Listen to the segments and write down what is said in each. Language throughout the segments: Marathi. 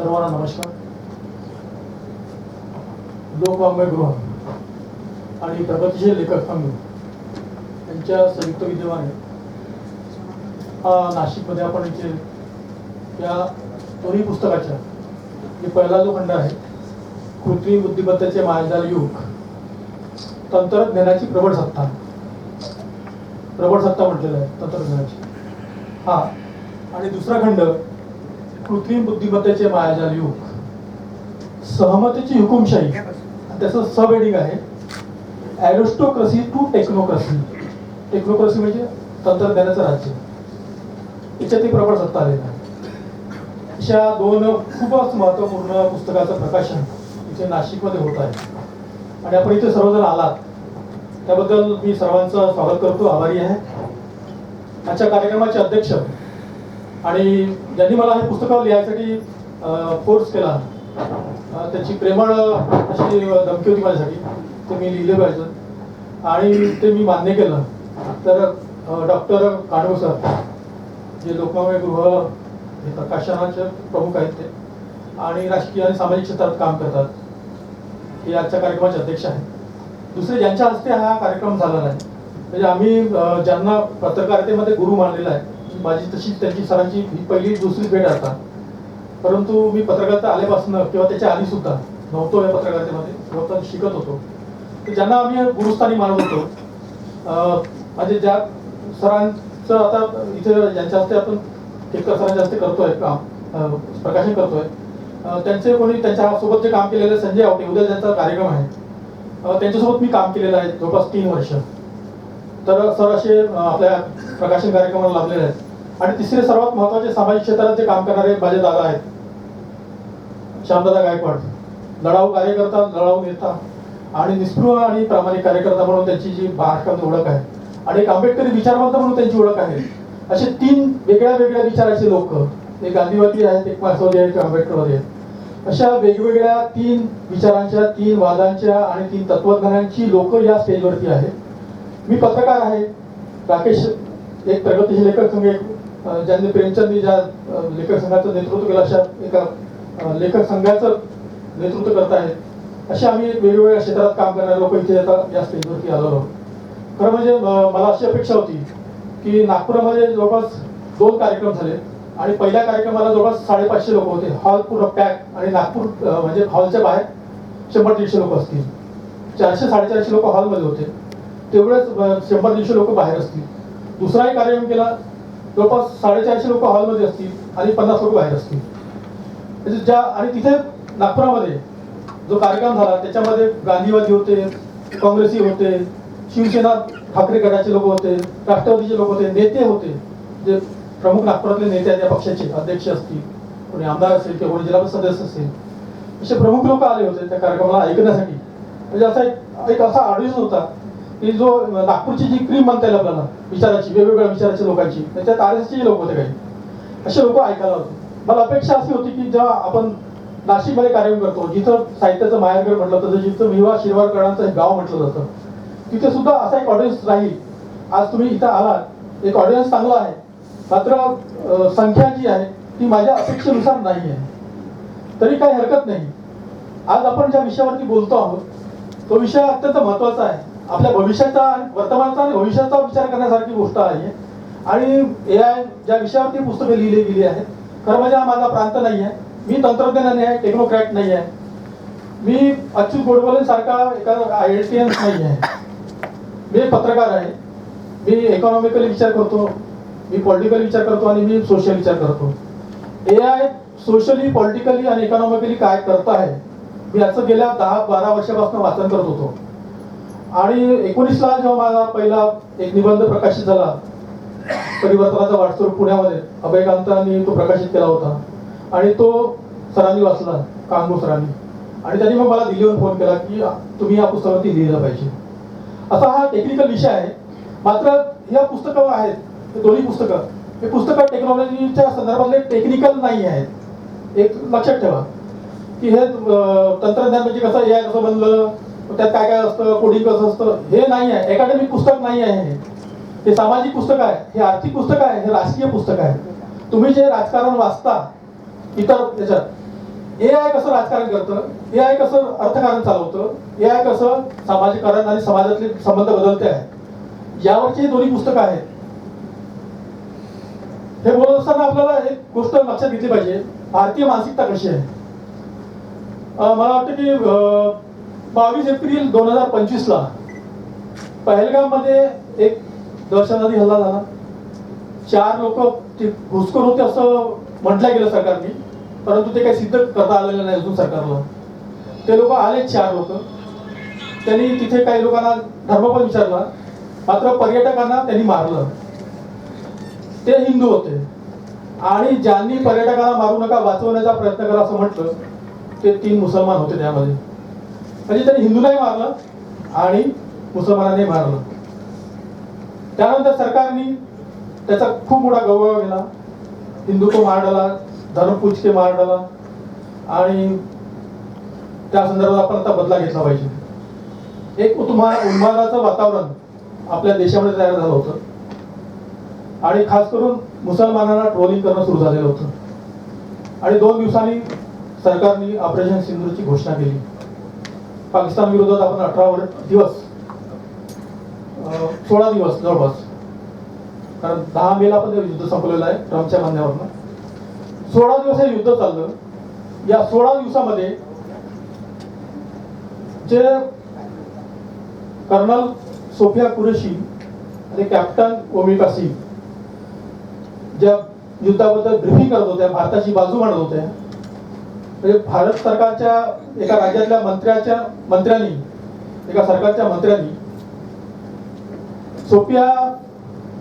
सर्वांना नमस्कार. लोकवाङ्मय गृह आणि प्रगतीशील लेखक संघ यांच्या संयुक्त विद्यमाने हा नाशिकमध्ये आपण इथे या दोन्ही पुस्तकाच्या जे पहिला जो खंड आहे कृत्रिम बुद्धिमत्तेचे मायाजाल युग तंत्रज्ञानाची प्रबळ सत्ता. प्रबळ सत्ता म्हटलेलं आहे तंत्रज्ञानाची. हा. आणि दुसरा खंड कृत्रिम बुद्धिमत्तेचे मायाजाल युग. सहमतीची हुकुमशाही. त्याचं सब हेडिंग आहे. ॲरिस्टोक्रसी टू टेक्नोक्रसी. टेक्नोक्रसी म्हणजे तंत्रज्ञानाचं राज्य. याच्यात ती प्रबळ सत्ता आलेला आहे. अशा दोन खूपच महत्त्वपूर्ण पुस्तकाचं प्रकाशन इथे नाशिकमध्ये होत आहे. आणि आपण इथे सर्वजण आलात. त्याबद्दल मी सर्वांचं स्वागत करतो. आभारी आहे. आजच्या कार्यक्रमाचे अध्यक्ष आणि ज्यांनी मला हे पुस्तक लिहायसाठी फोर्स केला त्याची प्रेमळ अशी धमकी होती माझ्यासाठी ते मी लिहिले पाहिजे. आणि ते मी मान्य केलं. तर डॉक्टर काणू सर जे लोकमान्य गृह हे प्रकाशनाचे प्रमुख आहेत ते आणि राजकीय आणि सामाजिक क्षेत्रात काम करतात. हे आजच्या कार्यक्रमाचे अध्यक्ष आहेत. दुसरे ज्यांच्या हस्ते हा कार्यक्रम झालेला आहे म्हणजे आम्ही ज्यांना पत्रकारितेमध्ये गुरु मानलेला आहे माझी तशी त्यांची सरांची ही पहिली दुसरी भेट आता. परंतु मी पत्रकारिता आल्यापासून किंवा त्याच्या आधी सुद्धा नव्हतो या पत्रकारितेमध्ये नव्हतं शिकत होतो. तर ज्यांना आम्ही गुरुस्थानी मानत होतो म्हणजे ज्या सरांचं आता इथे ज्यांच्या हस्ते आपण केकर सरांच्या हस्ते करतोय काम प्रकाशन करतोय त्यांचे कोणी त्यांच्यासोबत जे काम केलेलं संजय आवटे उद्या त्यांचा कार्यक्रम आहे त्यांच्यासोबत मी काम केलेलं आहे जवळपास तीन वर्ष. तर सर असे आपल्या प्रकाशन कार्यक्रमाला लाभलेले आहेत. आणि तिसरे सर्वात महत्त्वाचे सामाजिक क्षेत्रात जे काम करणारे माझे दादा आहेत. श्यामदादा गायकवाड. लढाऊ कार्यकर्ता लढाऊ नेता आणि निस्पृह आणि प्रामाणिक कार्यकर्ता म्हणून त्यांची जी महाराष्ट्रात ओळख आहे. आणि एक आंबेडकरी विचारवंत म्हणून त्यांची ओळख आहे. असे तीन वेगळ्या वेगळ्या विचाराचे लोक एक गांधीवादी आहेत एक मार्क्सवादी आहेत एक आंबेडकरवादी आहेत. अशा वेगवेगळ्या तीन विचारांच्या तीन वादांच्या आणि तीन तत्वज्ञानांची लोक या स्टेजवरती आहेत. मी पत्रकार आहे. राकेश एक प्रगतीशील लेखक संघ एक ज्यांनी प्रेमचंदनी ज्या लेखक संघाचं नेतृत्व केलं अशा एका लेखक संघाचं नेतृत्व करत आहेत असे आम्ही वेगवेगळ्या क्षेत्रात काम करणारे लोक इथे आता या स्टेजवरती आलो आहोत. खरं म्हणजे मला अशी अपेक्षा होती की नागपुरामध्ये जवळपास दोन कार्यक्रम झाले आणि पहिल्या कार्यक्रमाला जवळपास साडेपाचशे लोक होते. हॉल पूर्ण पॅक आणि नागपूर म्हणजे हॉलच्या बाहेर शंभर दीडशे लोक असतील. चारशे साडेचारशे लोक हॉलमध्ये होते. तेवढेच शंभर दीडशे लोक बाहेर असतील. दुसराही कार्यक्रम केला जवळपास साडेचारशे लोक हॉलमध्ये असतील आणि पन्नास लोक बाहेर असतील. म्हणजे ज्या आणि तिथे नागपुरामध्ये जो कार्यक्रम झाला त्याच्यामध्ये गांधीवादी होते काँग्रेसी होते शिवसेना ठाकरे गटाचे लोक होते राष्ट्रवादीचे लोक होते नेते होते. जे प्रमुख नागपुरातले नेते आहेत त्या पक्षाचे अध्यक्ष असतील कोणी आमदार असेल किंवा कोणी जिल्हा सदस्य असेल असे प्रमुख लोक आले होते त्या कार्यक्रमाला ऐकण्यासाठी. म्हणजे असा एक एक असा आढळून होता ती जो नागपूरची जी क्रीम म्हणता येईल आपल्याला विचाराची वेगवेगळ्या विचाराच्या लोकांची त्याच्यात आर एस लोक होते काही. असे लोक ऐकायला होते. मला अपेक्षा अशी होती की जेव्हा आपण नाशिकमध्ये कार्यक्रम करतो जिथं साहित्याचं माहेरघर म्हटलं तर जिथं विवाह शिरवारकरांचं एक गाव म्हटलं जातं तिथे सुद्धा असा एक ऑडियन्स राहील. आज तुम्ही इथं आलात एक ऑडियन्स चांगला आहे. मात्र संख्या जी आहे ती माझ्या अपेक्षेनुसार नाही आहे. तरी काही हरकत नाही. आज आपण ज्या विषयावरती बोलतो आहोत तो विषय अत्यंत महत्त्वाचा आहे. आपल्या भविष्याचा वर्तमानचा वर्तमानाचा आणि भविष्याचा विचार करण्यासारखी गोष्ट आहे. आणि ए आय ज्या विषयावरती पुस्तकं लिहिली गेली आहेत खरं म्हणजे हा माझा प्रांत नाही आहे मी तंत्रज्ञानाने आहे टेक्नोक्रॅट नाही आहे मी अच्युत गोडबोले सारखा एका आय एल टी एन नाही आहे मी पत्रकार आहे. मी इकॉनॉमिकली विचार करतो. मी पॉलिटिकली विचार करतो आणि मी सोशल विचार करतो. ए आय सोशली पॉलिटिकली आणि इकॉनॉमिकली काय करत आहे मी याचं गेल्या दहा बारा वर्षापासून वाचन करत होतो. आणि एकोणीसला जेव्हा माझा पहिला एक निबंध प्रकाशित झाला परिवर्तनाचा वाटस्वरूप पुण्यामध्ये अभयकांतांनी तो प्रकाशित केला होता. आणि तो सरांनी वाचला कांगो सरांनी. आणि त्यांनी मग मला दिल्लीवर फोन केला की तुम्ही या पुस्तकावरती लिहिलं पाहिजे. असा हा टेक्निकल विषय आहे. मात्र ह्या पुस्तकं आहेत हे दोन्ही पुस्तकं हे पुस्तकं टेक्नॉलॉजीच्या संदर्भातले टेक्निकल नाही आहेत. एक लक्षात ठेवा. की हे तंत्रज्ञान म्हणजे कसं ए आय कसं बनलं? त्यात काय काय असतं कोडिंग कसं असतं हे नाही आहे अकॅडमिक पुस्तक नाही आहे हे. हे सामाजिक पुस्तक आहे हे आर्थिक पुस्तक आहे हे राजकीय पुस्तक आहे. तुम्ही जे राजकारण वाचता इतर त्याच्यात ए आय कसं राजकारण करतं? ए आय कसं अर्थकारण चालवतं? ए आय कसं सामाजिकरण आणि समाजातले संबंध बदलते आहे? यावरची दोन्ही पुस्तकं आहेत. हे बोलत असताना आपल्याला एक गोष्ट लक्षात घेतली पाहिजे. भारतीय मानसिकता कशी आहे? मला वाटतं की बावीस एप्रिल दोन हजार पंचवीसला पहलगाममध्ये एक दहशतवादी हल्ला झाला. चार लोक ते घुसखोर होते असं म्हटलं गेलं सरकारने परंतु ते काही सिद्ध करता आलेलं नाही अजून सरकारला. ते लोक आले चार लोक. त्यांनी तिथे काही लोकांना धर्म पण विचारला मात्र पर्यटकांना त्यांनी मारलं. ते हिंदू होते. आणि ज्यांनी पर्यटकांना मारू नका वाचवण्याचा प्रयत्न करा असं म्हटलं ते तीन मुसलमान होते त्यामध्ये. म्हणजे त्यांनी हिंदूलाही मारलं आणि मुसलमानांनी मारलं. त्यानंतर सरकारने त्याचा खूप मोठा गौरव केला. हिंदू मार डाला धर्मपूज के मार डाला आणि त्या संदर्भात आपण आता बदला घेतला पाहिजे. एक उन्मा उन्मादाचं वातावरण आपल्या देशामध्ये तयार झालं होतं. आणि खास करून मुसलमानांना ट्रोलिंग करणं सुरू झालेलं होतं. आणि दोन दिवसांनी सरकारने ऑपरेशन सिंधूची घोषणा केली. पाकिस्तान विरोधात आपण अठरा दिवस सोळा दिवस जवळपास कारण दहा मेला पण युद्ध संपलेलं आहे ट्रम्पच्या म्हणण्यावरनं सोळा दिवस हे युद्ध चाललं. या सोळा दिवसामध्ये जे कर्नल सोफिया कुरेशी आणि कॅप्टन ओमिका सिंग ज्या युद्धाबद्दल ब्रिफिंग करत होत्या भारताची बाजू मांडत होत्या म्हणजे भारत सरकारच्या एका राज्यातल्या मंत्र्याच्या मंत्र्यांनी एका सरकारच्या मंत्र्यांनी सोफिया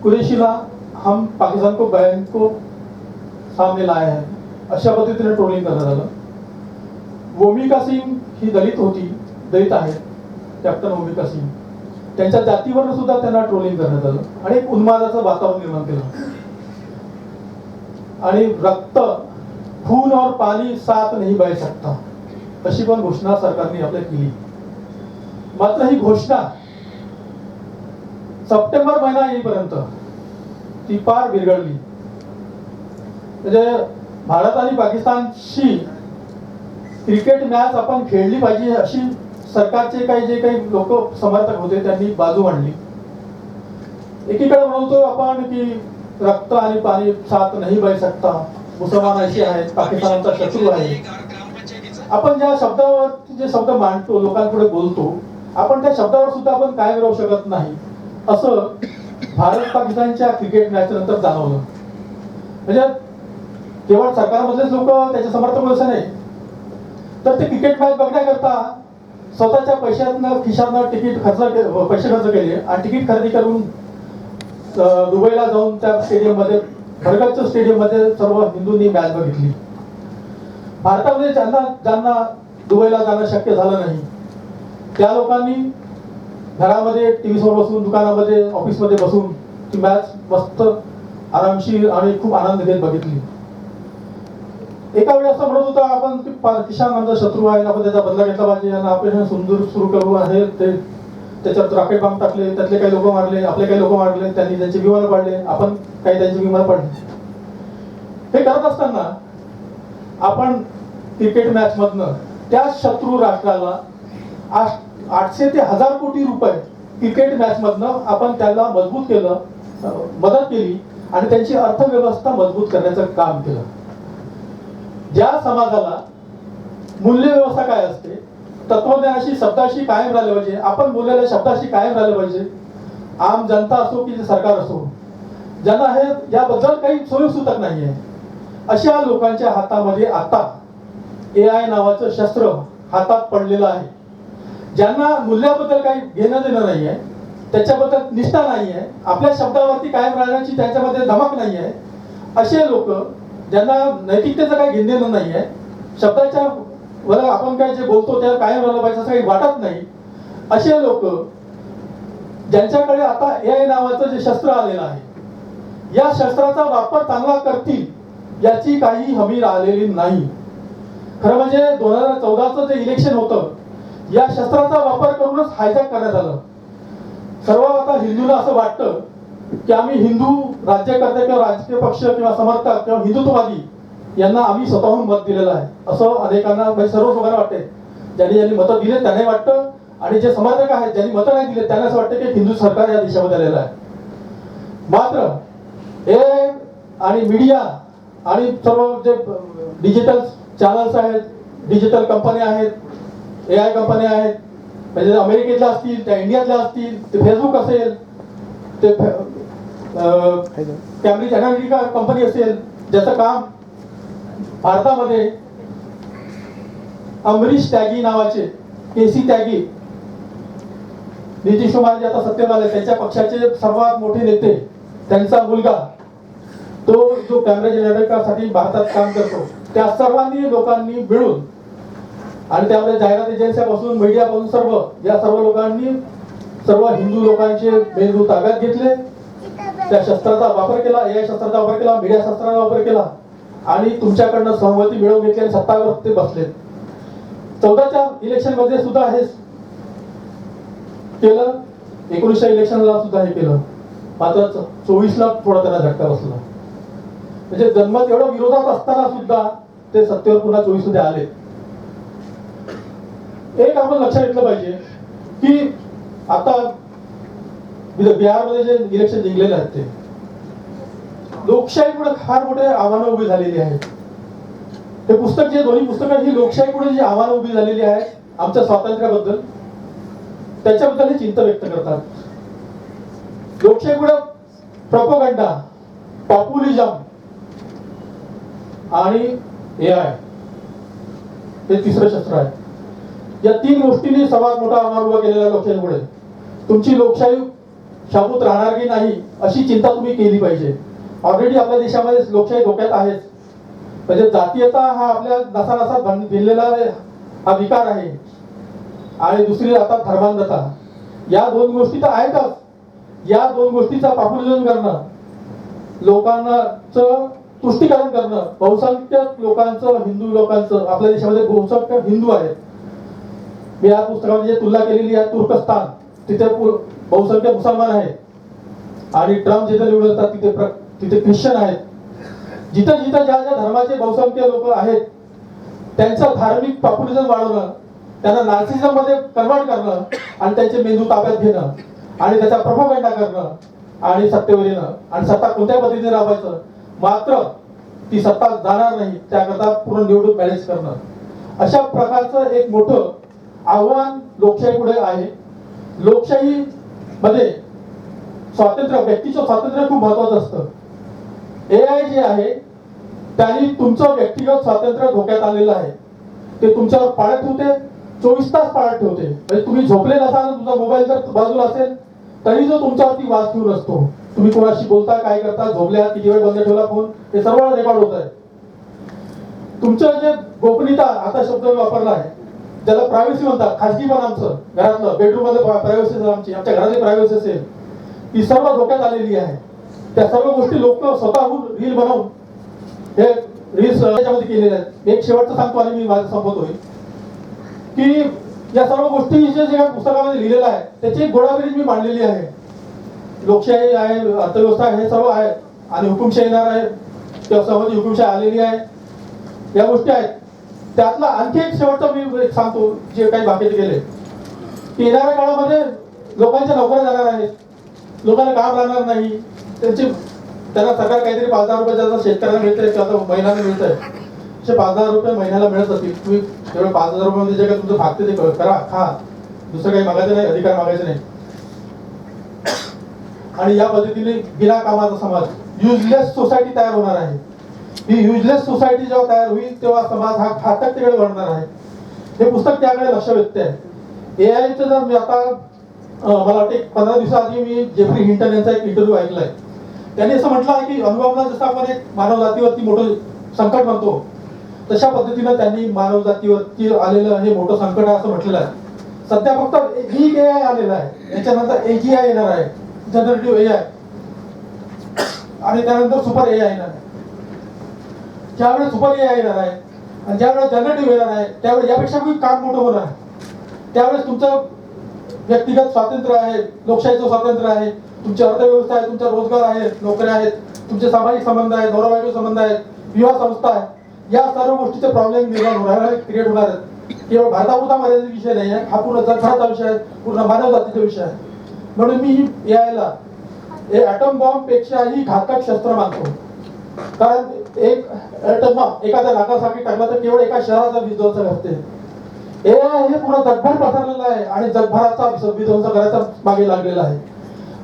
कुरेशीला हम पाकिस्तान को बहन को सामने लाए हैं. अशा पद्धतीने ट्रोलिंग करण्यात आलं. वोमिका सिंग ही दलित होती दलित आहे कॅप्टन ओमिका सिंग. त्यांच्या जातीवर सुद्धा त्यांना ट्रोलिंग करण्यात आलं आणि एक उन्मादाचं वातावरण निर्माण केलं. आणि रक्त खून और पाणी साथ नाही बह सकता। अशी पण घोषणा सरकारने आपल्या केली. मात्र ही घोषणा सप्टेंबर महिना येईपर्यंत ती पार बिरगडली म्हणजे भारत आणि पाकिस्तानशी क्रिकेट मॅच आपण खेळली पाहिजे अशी सरकारचे काही जे काही लोक समर्थक होते त्यांनी बाजू मांडली. एकीकडे म्हणतो आपण की रक्त आणि पाणी साथ नाही बह सकता. मुसलमान अशी आहेत पाकिस्तानचा शत्रू आहे. आपण ज्या शब्दावर जे शब्द मांडतो लोकांपुढे बोलतो आपण त्या शब्दावर सुद्धा आपण कायम राहू शकत नाही. असं भारत पाकिस्तानच्या क्रिकेट मॅच नंतर जाणवलं. म्हणजे केवळ सरकारमधलेच लोक त्याचे समर्थक असं नाही. तर ते क्रिकेट मॅच बघण्याकरता स्वतःच्या पैशातनं खिशातनं तिकीट खर्च पैसे खर्च केले आणि तिकीट खरेदी करून दुबईला जाऊन त्या स्टेडियममध्ये भरगच्च स्टेडियममध्ये सर्व हिंदूंनी मॅच बघितली. भारतामध्ये ज्यांना ज्यांना दुबईला जाणं शक्य झालं नाही त्या लोकांनी घरामध्ये टी व्ही समोर बसून दुकानामध्ये ऑफिसमध्ये बसून ती मॅच मस्त आरामशीर आणि खूप आनंद घेत बघितली. एका वेळी असं म्हणत होता आपण की किसान आमचा शत्रू आहे आपण त्याचा बदला घेतला पाहिजे आणि ऑपरेशन सुंदर सुरू करू आहे ते त्याच्यात रॉकेट बॉम्ब टाकले त्यातले काही लोक मारले आपले काही लोक मारले त्यांनी त्यांचे विमान पाडले आपण काही त्यांचे विमान पाडले. हे करत असताना आपण क्रिकेट मॅच मधनं त्या शत्रू राष्ट्राला आठशे ते हजार कोटी रुपये क्रिकेट मॅच मधनं आपण त्याला मजबूत केलं मदत केली आणि त्यांची अर्थव्यवस्था मजबूत करण्याचं काम केलं. ज्या समाजाला मूल्य व्यवस्था काय असते? तत्वज्ञानाशी शब्दाशी कायम राहिलं पाहिजे. आपण बोललेल्या शब्दाशी कायम राहिलं पाहिजे. आम जनता असो की सरकार असो. ज्यांना हे याबद्दल काही सोयीसुतक नाही आहे अशा लोकांच्या हातामध्ये आता ए आय नावाचं शस्त्र हातात पडलेलं आहे. ज्यांना मूल्याबद्दल काही घेणं देणं नाही आहे त्याच्याबद्दल निष्ठा नाही आहे आपल्या शब्दावरती कायम राहण्याची त्यांच्यामध्ये धमक नाही आहे असे लोक ज्यांना नैतिकतेचं काही घेणं देणं नाही आहे शब्दाच्या मला आपण काय जे बोलतो त्याला कायम राहिलं पाहिजे असं काही वाटत नाही. असे लोक ज्यांच्याकडे आता ए आय नावाचं जे शस्त्र आलेलं आहे या शस्त्राचा वापर चांगला करतील याची काही हमी राहिलेली नाही. खरं म्हणजे दोन हजार चौदाचं जे इलेक्शन होतं या शस्त्राचा वापर करूनच हायजॅक करण्यात आलं. सर्व आता हिंदूला असं वाटतं की आम्ही हिंदू राज्यकर्ते किंवा राजकीय पक्ष किंवा समर्थक किंवा हिंदुत्ववादी यांना आम्ही स्वतःहून मत दिलेलं आहे. असं अनेकांना म्हणजे सर्व लोकांना वाटते ज्यांनी ज्यांनी मतं दिले त्यांनाही वाटतं. आणि जे समर्थक आहेत ज्यांनी मतं नाही दिले त्यांना असं वाटतं की हिंदू सरकार या देशामध्ये आलेलं आहे. मात्र हे आणि मीडिया आणि सर्व जे डिजिटल चॅनल्स आहेत डिजिटल कंपन्या आहेत ए आय कंपन्या आहेत म्हणजे अमेरिकेतल्या असतील त्या इंडियातल्या असतील ते फेसबुक असेल ते कॅम्ब्रिज अनालिटिका कंपनी असेल ज्याचं काम भारतामध्ये अमरीश त्यागी नावाचे केसी त्यागी नितीश कुमार जे आता सत्तेत आले त्यांच्या पक्षाचे सर्वात मोठे नेते त्यांचा मुलगा तो जो कॅम्ब्रिज अनालिटिकासाठी भारतात काम करतो त्या सर्वांनी लोकांनी मिळून आणि त्यामध्ये जाहिरात एजन्सीपासून मीडियापासून सर्व या सर्व लोकांनी सर्व हिंदू लोकांचे मेंदू ताब्यात घेतले. त्या शस्त्राचा वापर केला या शस्त्राचा वापर केला मीडिया शस्त्राचा वापर केला. आणि तुमच्याकडनं सहमती मिळवून घेतली आणि सत्तावर ते बसले चौदाच्या इलेक्शनमध्ये सुद्धा हे केलं. एकोणीसच्या इलेक्शनला सुद्धा हे केलं. मात्र चोवीसला थोडा त्यांना झटका बसला. म्हणजे जन्मत एवढं विरोधात असताना सुद्धा ते सत्तेवर पुन्हा चोवीसमध्ये आले. एक आपण लक्षात घेतलं पाहिजे की आता बिहारमध्ये जे इलेक्शन जिंकलेले आहेत ते लोकशाही पुढे फार मोठे आव्हानं उभी झालेली आहेत. हे पुस्तक जे दोन्ही पुस्तकं ही लोकशाही पुढे जी आव्हानं उभी झालेली आहेत आमच्या स्वातंत्र्याबद्दल त्याच्याबद्दल हे चिंता व्यक्त करतात. लोकशाही पुढे प्रपोगंडा पॉप्युलिझम आणि ए आय हे तिसरं शस्त्र आहे. या तीन गोष्टींनी सर्वात मोठा आव्हान उभा केलेला लोकशाहीमुळे तुमची लोकशाही शाबूत राहणार की नाही अशी चिंता तुम्ही केली पाहिजे. ऑलरेडी आपल्या देशामध्ये लोकशाही धोक्यात आहेच. म्हणजे जातीयता हा आपल्या नसा बन- भिनलेला हा विकार आहे. आणि दुसरी आता धर्मांधता. या दोन गोष्टी तर आहेतच. या दोन गोष्टीचा पॉप्युलिझम करणं लोकांचं तुष्टीकरण करणं बहुसंख्यक लोकांचं हिंदू लोकांचं आपल्या देशामध्ये बहुसंख्य हिंदू आहेत. मी या पुस्तकामध्ये तुलना केलेली आहे तुर्कस्तान तिथे पु- बहुसंख्य मुसलमान आहेत. आणि ट्रम्प जिथे निवडतात तिथे तिथे ख्रिश्चन आहेत. जिथं जिथं ज्या ज्या धर्माचे बहुसंख्य लोक आहेत त्यांचं धार्मिक पॉप्युलिझम वाढवणं त्यांना नार्सिझममध्ये कन्वर्ट करणं आणि त्यांचे मेंदू ताब्यात घेणं आणि त्याचा प्रभावगंडा करणं आणि सत्तेवर येणं आणि सत्ता कोणत्या पद्धतीने राबवायचं मात्र ती सत्ता जाणार नाही त्याकरता पूर्ण निवडून मॅनेज करणं. अशा प्रकारचं एक मोठं आव्हान लोकशाही पुढे आहे. लोकशाही मध्ये स्वातंत्र्य व्यक्तीचं स्वातंत्र्य खूप महत्वाचं असतं. ए आय जे आहे त्यांनी तुमचं व्यक्तिगत स्वातंत्र्य धोक्यात आलेलं आहे. ते तुमच्यावर पाळत ठेवते चोवीस तास पाळत ठेवते. म्हणजे तुम्ही झोपले नसाल तुमचा मोबाईल जर बाजूला असेल तरी जो तुमच्यावरती वास ठेवून असतो तुम्ही कोणाशी बोलता काय करता झोपल्या किती वेळ बंद ठेवला फोन हे सर्व रेकॉर्ड होत आहे. तुमचं जे गोपनीयता आता शब्द मी वापरला आहे ज्याला प्रायव्हसी म्हणतात खाजगीपण आमचं घरातलं बेडरूममध्ये प्रायव्हसी आमची आमच्या घरातली प्रायव्हसी असेल ती सर्व धोक्यात आलेली आहे. त्या सर्व गोष्टी लोक स्वतःहून रील बनवून हे रील्स याच्यामध्ये केलेले आहेत. एक शेवटचं सांगतो आणि मी माझं संपवतोय की या सर्व गोष्टी जे जे पुस्तकामध्ये लिहिलेलं आहे त्याची एक गोडाबेरीज मी मांडलेली आहे. लोकशाही आहे अर्थव्यवस्था आहे हे सर्व आहे. आणि हुकुमशाही येणार आहे. किंवा सर्वांची हुकुमशाही आलेली आहे. या गोष्टी आहेत. त्यातला आणखी एक शेवटचा मी एक सांगतो जे काही बाकीचे गेले की येणाऱ्या काळामध्ये लोकांच्या नोकऱ्या जाणार आहेत. लोकांना काम राहणार नाही. त्यांचे त्यांना सकाळ काहीतरी पाच हजार रुपये ज्याचं शेतकऱ्यांना मिळतंय किंवा आता मिळत मिळतंय. असे पाच हजार रुपये महिन्याला मिळत असतील. तुम्ही तेवढे पाच हजार रुपये म्हणजे जे काही तुमचं भागते ते करा खा. दुसरं काही मागायचं नाही अधिकार मागायचे नाही. आणि या पद्धतीने बिना कामाचा समाज युजलेस सोसायटी तयार होणार आहे. ही युजलेस सोसायटी जेव्हा तयार होईल तेव्हा समाज हा घातकतेकडे वळणार आहे. हे पुस्तक त्याकडे लक्ष वेधते आहे ए आयचं जर मी आता मला वाटते पंधरा दिवसाआधी मी जेफ्री हिंटन यांचा एक इंटरव्ह्यू ऐकलाय. त्यांनी असं म्हटलं आहे की अनुभवला जसं आपण एक मानव जातीवरती मोठं संकट म्हणतो तशा पद्धतीनं त्यांनी मानव जातीवरती आलेलं हे मोठं संकट आहे असं म्हटलेलं आहे. सध्या फक्त जी ए आय आलेलं आहे. याच्यानंतर ए जी आय येणार आहे. जनरेटिव्ह ए आय आणि त्यानंतर सुपर ए आय येणार आहे. ज्यावेळेस सुपर ए आय येणार आहे आणि ज्यावेळेस जनरेटिव्ह येणार आहे त्यावेळेस यापेक्षा खूप काम मोठं होणार आहे. त्यावेळेस तुमचं व्यक्तिगत स्वातंत्र्य आहे लोकशाहीचं स्वातंत्र्य आहे तुमची अर्थव्यवस्था आहे तुमचा रोजगार आहे नोकऱ्या आहेत तुमचे सामाजिक संबंध आहेत नवरा संबंध आहेत विवाह संस्था आहे या सर्व गोष्टीचे प्रॉब्लेम निर्माण होणार आहेत क्रिएट होणार आहेत. केवळ भारतापुरता मर्यादित विषय नाही आहे हा पूर्ण जगभराचा विषय आहे पूर्ण मानव जातीचा विषय आहे. म्हणून मी यायला हे ॲटम बॉम्ब पेक्षाही घातक शस्त्र मानतो कारण एक ॲटम बॉम्ब एखाद्या लाखासाठी टाकला तर केवळ एका शहराचा विध्वंस करते हे हे पूर्ण जगभर पसरलेलं आहे आणि जगभराचा विध्वंस करायचा मागे लागलेला आहे.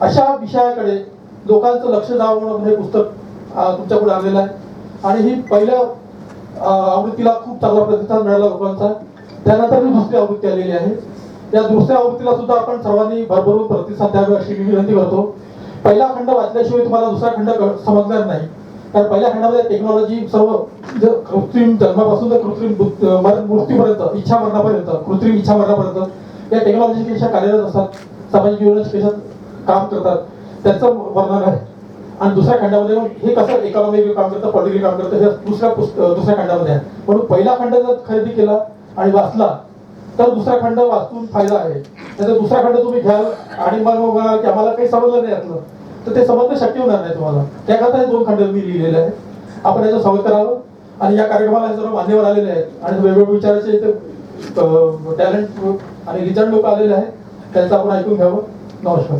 अशा विषयाकडे लोकांचं लक्ष जावं म्हणून हे पुस्तक अं, तुमच्यापुढे आलेलं आहे. आणि ही पहिल्या आवृत्तीला खूप चांगला प्रतिसाद मिळाला लोकांचा. त्यानंतर ही दुसरी आवृत्ती आलेली आहे. या दुसऱ्या आवृत्तीला सुद्धा आपण सर्वांनी भरभरून प्रतिसाद द्यावे अशी विनंती करतो. पहिला खंड वाचल्याशिवाय तुम्हाला दुसरा खंड समजणार नाही. कारण पहिल्या खंडामध्ये टेक्नॉलॉजी सर्व कृत्रिम जन्मापासून तर कृत्रिम मृत्यूपर्यंत इच्छा मरणापर्यंत कृत्रिम इच्छा मरणापर्यंत या टेक्नॉलॉजी कशा कार्यरत असतात. सामाजिक जीवनात काम करतात. त्याचं वर्णन आहे. आणि दुसऱ्या खंडामध्ये हे कसं इकॉनॉमिक काम करतं पॉलिटिकल काम करतं हे दुसऱ्या पुस्त- दुसऱ्या खंडामध्ये आहे. म्हणून पहिला खंड जर खरेदी केला आणि वाचला तर दुसरा खंड वाचून फायदा आहे. त्याचा दुसरा खंड तुम्ही घ्याल आणि मग म्हणाल की आम्हाला काही समजलं नाही यातलं तर ते समजणं शक्य होणार नाही तुम्हाला. त्याकरता हे दोन खंड मी लिहिलेले आहेत. आपण याचं स्वागत करावं. आणि या कार्यक्रमाला सर्व मान्यवर आलेले आहेत. आणि वेगवेगळे विचाराचे इथे टॅलेंट आणि रिचार्ड लोक आलेले आहेत. त्यांचं आपण ऐकून घ्यावं. नमस्कार.